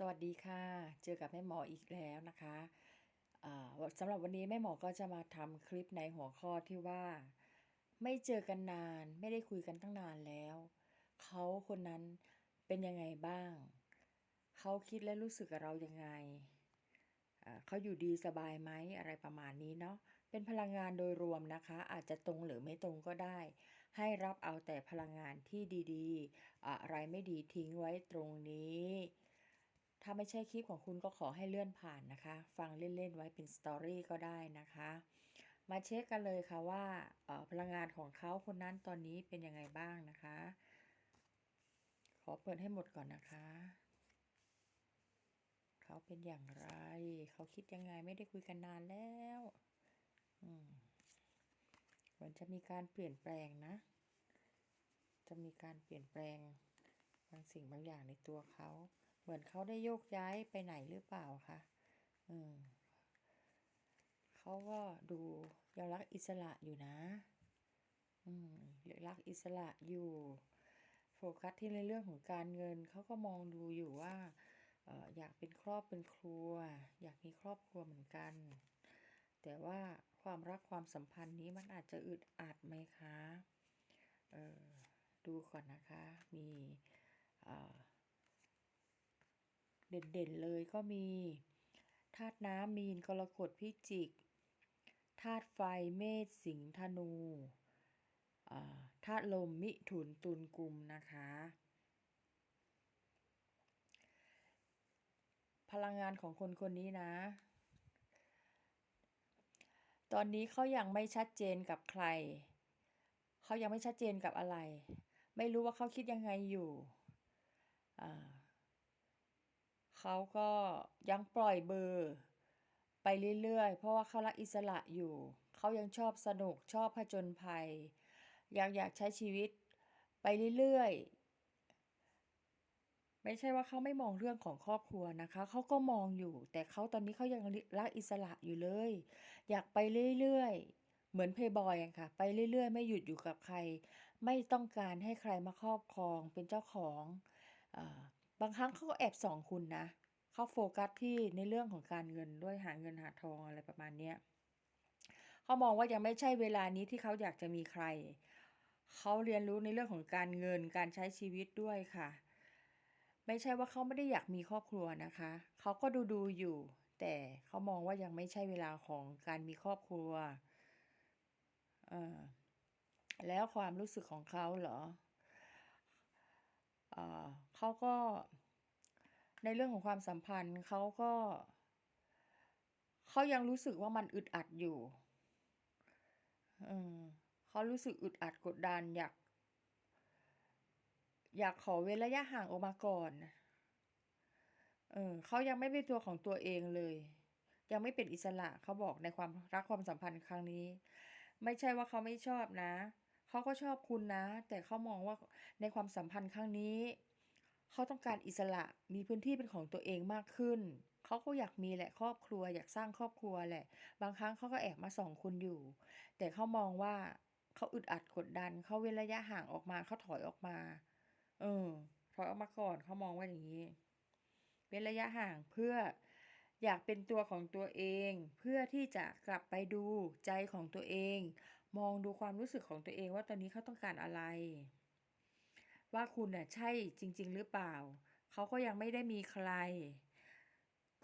สวัสดีค่ะ เจอกับแม่หมออีกแล้วนะคะอ่าสำหรับวันนี้แม่หมอก็จะมาทำคลิปในหัวข้อที่ว่า ไม่เจอกันนาน ไม่ได้คุยกันตั้งนานแล้ว เขาคนนั้นเป็นยังไงบ้าง เขาคิดและรู้สึกกับเรายังไง เขาอยู่ดีสบายไหมอะไรประมาณนี้เนาะ เป็นพลังงานโดยรวมนะคะ อาจจะตรงหรือไม่ตรงก็ได้ ให้รับเอาแต่พลังงานที่ดีๆ อะไรไม่ดีทิ้งไว้ตรงนี้ ถ้าไม่ใช่คลิปของคุณก็ขอให้เลื่อนผ่านนะคะ ฟังเล่น ๆ ไว้เป็นสตอรี่ก็ได้นะคะ มาเช็คกันเลยค่ะว่าพลังงานของเขาคนนั้นตอนนี้เป็นยังไงบ้างนะคะ ขอเปิดให้หมดก่อนนะคะ เขาเป็นอย่างไร เขาคิดยังไงไม่ได้คุยกันนานแล้วมเหมือนจะมีการเปลี่ยนแปลงนะ จะมีการเปลี่ยนแปลงบางสิ่งบางอย่างในตัวเขา เหมือนเขาได้โยกย้ายไปไหนหรือเปล่าคะอืมเขาก็ดูยังรักอิสระอยู่นะ อืมรักอิสระอยู่ โฟกัสที่ในเรื่องของการเงิน เขาก็มองดูอยู่ว่าเอออยากเป็นครอบเป็นครัว อยากมีครอบครัวเหมือนกัน แต่ว่าความรักความสัมพันธ์นี้มันอาจจะอึดอัดไหมคะ เออดูก่อนนะคะ มีอ่า เด่นๆเลยก็มีธาตุน้ำมีนกรกฎพิจิกธาตุไฟเมษสิงห์ธนูธาตุลมมิถุนตุลกุมนะคะ พลังงานของคนคนนี้นะ ตอนนี้เขายังไม่ชัดเจนกับใคร เขายังไม่ชัดเจนกับอะไร ไม่รู้ว่าเขาคิดยังไงอยู่อ่า เขาก็ยังปล่อยเบอร์ไปเรื่อยๆ เพราะว่าเขารักอิสระอยู่ เขายังชอบสนุกชอบผจญภัย ยังอยากใช้ชีวิตไปเรื่อยๆ ไม่ใช่ว่าเขาไม่มองเรื่องของครอบครัวนะคะ เขาก็มองอยู่ แต่เขาตอนนี้เขายังรักอิสระอยู่เลย อยากไปเรื่อยๆ เหมือนเพย์บอยอะค่ะ ไปเรื่อยๆ ไม่หยุดอยู่กับใคร ไม่ต้องการให้ใครมาครอบครองเป็นเจ้าของอ บางครั้งเขาก็แอบส่องคุณนะ เขาโฟกัสที่ในเรื่องของการเงินด้วยหาเงินหาทองอะไรประมาณเนี้ยเขามองว่ายังไม่ใช่เวลานี้ที่เขาอยากจะมีใคร เขาเรียนรู้ในเรื่องของการเงินการใช้ชีวิตด้วยค่ะ ไม่ใช่ว่าเขาไม่ได้อยากมีครอบครัวนะคะ เขาก็ดูดูอยู่ แต่เขามองว่ายังไม่ใช่เวลาของการมีครอบครัวเออแล้วความรู้สึกของเขาเหรอ เขาก็ในเรื่องของความสัมพันธ์เขาก็เขายังรู้สึกว่ามันอึดอัดอยู่เออเขารู้สึกอึดอัดกดดันอยาก อยากขอเว้นระยะห่างออกมาก่อนเออเขายังไม่เป็นตัวของตัวเองเลย ยังไม่เป็นอิสระเขาบอกในความรักความสัมพันธ์ครั้งนี้ ไม่ใช่ว่าเขาไม่ชอบนะ เขาก็ชอบคุณนะ แต่เขามองว่าในความสัมพันธ์ครั้งนี้ เขาต้องการอิสระมีพื้นที่เป็นของตัวเองมากขึ้น เขาก็อยากมีแหละครอบครัว อยากสร้างครอบครัวแหละ บางครั้งเขาก็แอบมาส่องคุณอยู่ แต่เขามองว่าเขาอึดอัดกดดัน เขาเว้นระยะห่างออกมา เขาถอยออกมา เออ ถอยออกมาก่อนเขามองว่าอย่างนี้เว้นระยะห่างเพื่ออยากเป็นตัวของตัวเอง เพื่อที่จะกลับไปดูใจของตัวเอง มองดูความรู้สึกของตัวเองว่าตอนนี้เขาต้องการอะไร ว่าคุณน่ะใช่จริง ๆ หรือเปล่า เขาก็ยังไม่ได้มีใคร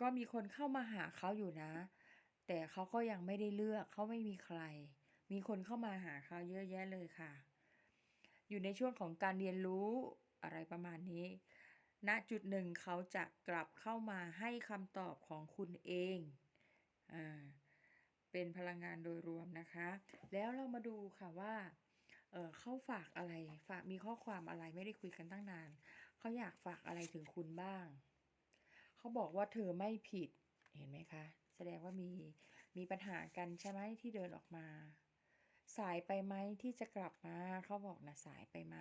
ก็มีคนเข้ามาหาเขาอยู่นะ แต่เขาก็ยังไม่ได้เลือก เขาไม่มีใคร มีคนเข้ามาหาเขาเยอะแยะเลยค่ะ อยู่ในช่วงของการเรียนรู้อะไรประมาณนี้ณจุดหนึ่งเขาจะกลับเข้ามาให้คำตอบของคุณเอง อ่า เป็นพลังงานโดยรวมนะคะ แล้วเรามาดูค่ะว่าเเขาฝากอะไรฝากมีข้อความอะไรไม่ได้คุยกันตั้งนาน เขาอยากฝากอะไรถึงคุณบ้าง เขาบอกว่าเธอไม่ผิดเห็นไหมคะ แสดงว่ามีมีปัญหากันใช่ไหมที่เดินออกมา สายไปไหมที่จะกลับมาเขาบอกนะสายไปไหม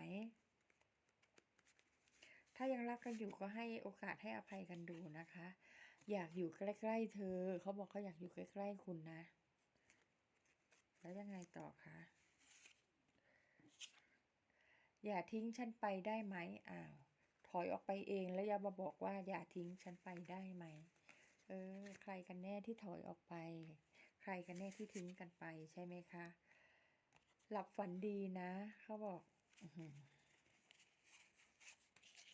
ถ้ายังรักกันอยู่ก็ให้โอกาสให้อภัยกันดูนะคะ อยากอยู่ใกล้ ๆ เธอ เขาบอกเขาอยากอยู่ใกล้ ๆ คุณนะ แล้วยังไงต่อคะ อย่าทิ้งฉันไปได้ไหมอ้าว ถอยออกไปเองแล้วอย่ามาบอกว่า อย่าทิ้งฉันไปได้ไหม เออ ใครกันแน่ที่ถอยออกไป ใครกันแน่ที่ทิ้งกันไปใช่ไหมคะ หลับฝันดีนะ เขาบอก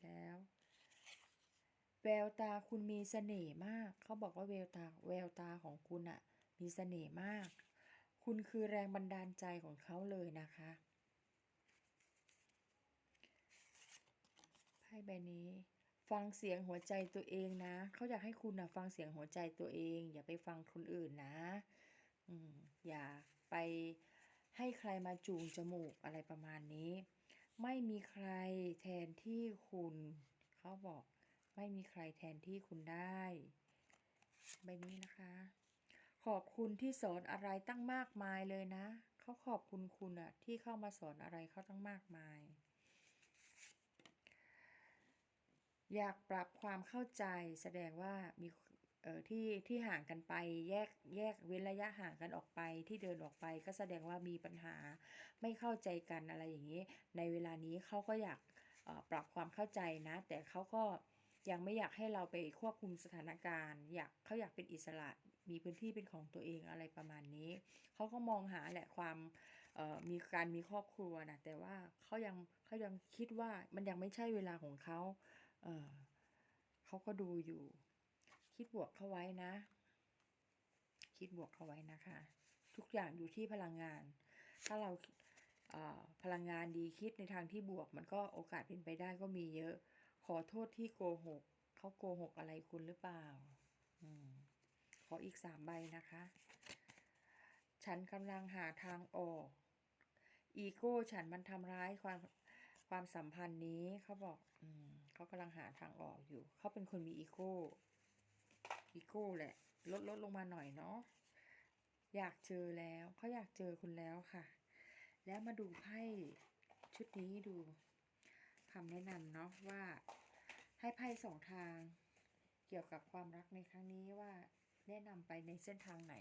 แล้วแววตาคุณมีเสน่ห์มาก เขาบอกว่าแววตาแววตาของคุณอะมีเสน่ห์มาก คุณคือแรงบันดาลใจของเขาเลยนะคะไพ่ใบนี้ ฟังเสียงหัวใจตัวเองนะ เขาอยากให้คุณนะฟังเสียงหัวใจตัวเอง อย่าไปฟังคนอื่นนะอืมอย่าไปให้ใครมาจูงจมูกอะไรประมาณนี้ ไม่มีใครแทนที่คุณเขาบอก ไม่มีใครแทนที่คุณได้ ใบนี้นะคะ ขอบคุณที่สอนอะไรตั้งมากมายเลยนะ เขาขอบคุณคุณอะที่เข้ามาสอนอะไรเขาตั้งมากมาย อยากปรับความเข้าใจแสดงว่ามีเออที่ที่ห่างกันไปแยกแยกเว้นระยะห่างกันออกไปที่เดินออกไปก็แสดงว่ามีปัญหาไม่เข้าใจกันอะไรอย่างนี้ ในเวลานี้เขาก็อยากออปรับความเข้าใจนะ แต่เขาก็ยังไม่อยากให้เราไปควบคุมสถานการณ์ อยากเขาอยากเป็นอิสระ มีพื้นที่เป็นของตัวเองอะไรประมาณนี้ เขาก็มองหาแหละความมีการมีครอบครัวนะแต่ว่าเขายังเขายังคิดว่ามันยังไม่ใช่เวลาของเขาเออเขาก็ดูอยู่ คิดบวกเข้าไว้นะ คิดบวกเข้าไว้นะคะ ทุกอย่างอยู่ที่พลังงาน ถ้าเราเพลังงานดีคิดในทางที่บวก มันก็โอกาสเป็นไปได้ก็มีเยอะ ขอโทษที่โกหกเขาโกหกอะไรคุณหรือเปล่าอม ขออีกสามใบนะคะ ฉันกำลังหาทางออก อีโก้ฉันมันทำร้ายความความสัมพันธ์นี้เขาบอกอืมเขากำลังหาทางออกอยู่ เขาเป็นคนมีอีโก้ อีโก้แหละ ลดลดลงมาหน่อยเนาะ อยากเจอแล้ว เขาอยากเจอคุณแล้วค่ะ แล้วมาดูไพ่ชุดนี้ดูคำแนะนำเนาะว่าให้ไพ่สองทางเกี่ยวกับความรักในครั้งนี้ว่า แนะนำไปในเส้นทางไหน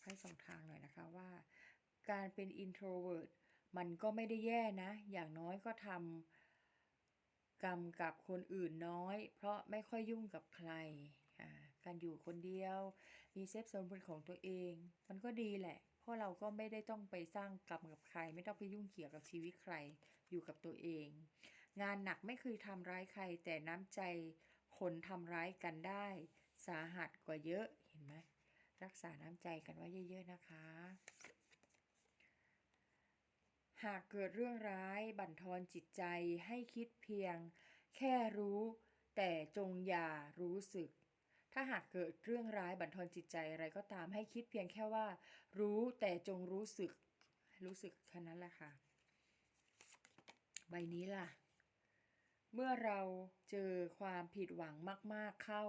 ไพ่สองทางหน่อยนะคะว่า การเป็น introvert มันก็ไม่ได้แย่นะ อย่างน้อยก็ทำกรรมกับคนอื่นน้อย เพราะไม่ค่อยยุ่งกับใคร การอยู่คนเดียว มีเซฟโซนเป็นของตัวเอง มันก็ดีแหละ เพราะเราก็ไม่ได้ต้องไปสร้างกรรมกับใคร ไม่ต้องไปยุ่งเกี่ยวกับชีวิตใคร อยู่กับตัวเอง งานหนักไม่เคยทำร้ายใคร แต่น้ำใจคนทำร้ายกันได้ สาหัสกว่าเยอะเห็นไหมรักษาน้ำใจกันไว้เยอะๆนะคะ หากเกิดเรื่องร้ายบั่นทอนจิตใจให้คิดเพียง แค่รู้ แต่จงอย่ารู้สึก ถ้าหากเกิดเรื่องร้ายบั่นทอนจิตใจอะไรก็ตามให้คิดเพียงแค่ว่า รู้แต่จงรู้สึก รู้สึกแค่นั้นแหละค่ะ ใบนี้ล่ะ เมื่อเราเจอความผิดหวังมากๆเข้า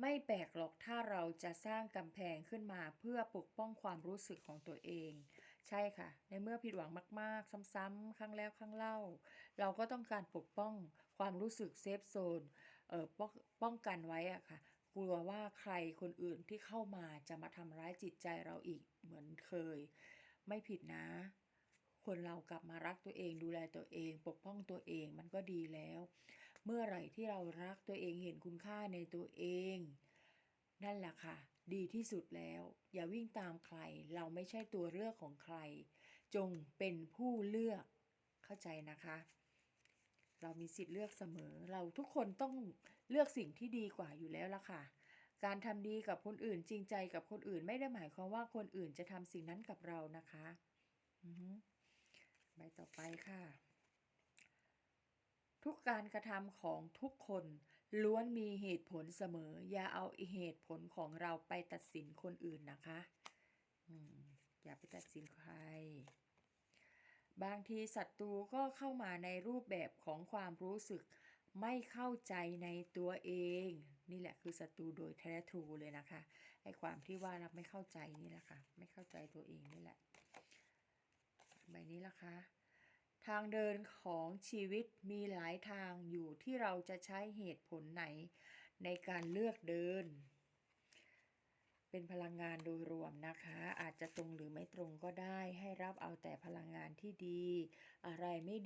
ไม่แปลกหรอกถ้าเราจะสร้างกำแพงขึ้นมาเพื่อปกป้องความรู้สึกของตัวเอง ใช่ค่ะ ในเมื่อผิดหวังมากๆ ซ้ำๆครั้งแล้วครั้งเล่า เราก็ต้องการปกป้องความรู้สึกเซฟโซนเอ่อป้องป้องกันไว้อะค่ะ กลัวว่าใครคนอื่นที่เข้ามาจะมาทำร้ายจิตใจเราอีกเหมือนเคย ไม่ผิดนะ คนเรากลับมารักตัวเองดูแลตัวเอง ปกป้องตัวเองมันก็ดีแล้ว เมื่อไหร่ที่เรารักตัวเองเห็นคุณค่าในตัวเอง นั่นแหละค่ะ ดีที่สุดแล้ว อย่าวิ่งตามใคร เราไม่ใช่ตัวเลือกของใคร จงเป็นผู้เลือกเข้าใจนะคะ เรามีสิทธิ์เลือกเสมอ เราทุกคนต้องเลือกสิ่งที่ดีกว่าอยู่แล้วละค่ะการทำดีกับคนอื่นจริงใจกับคนอื่นไม่ได้หมายความว่าคนอื่นจะทำสิ่งนั้นกับเรานะคะ อือ ใบต่อไปค่ะ ทุกการกระทำของทุกคนล้วนมีเหตุผลเสมอ อย่าเอาเหตุผลของเราไปตัดสินคนอื่นนะคะอย่าไปตัดสินใคร บางทีศัตรูก็เข้ามาในรูปแบบของความรู้สึกไม่เข้าใจในตัวเอง นี่แหละคือศัตรูโดยแท้ทรูเลยนะคะไอความที่ว่าเราไม่เข้าใจนี่แหละค่ะ ไม่เข้าใจตัวเองนี่แหละ นี้ล่ะคะ ทางเดินของชีวิตมีหลายทางอยู่ที่เราจะใช้เหตุผลไหน ในการเลือกเดินเเป็นพลังงานโดยรวมนะคะ อาจจะตรงหรือไม่ตรงก็ได้ ให้รับเอาแต่พลังงานที่ดี อะไรไม่ดี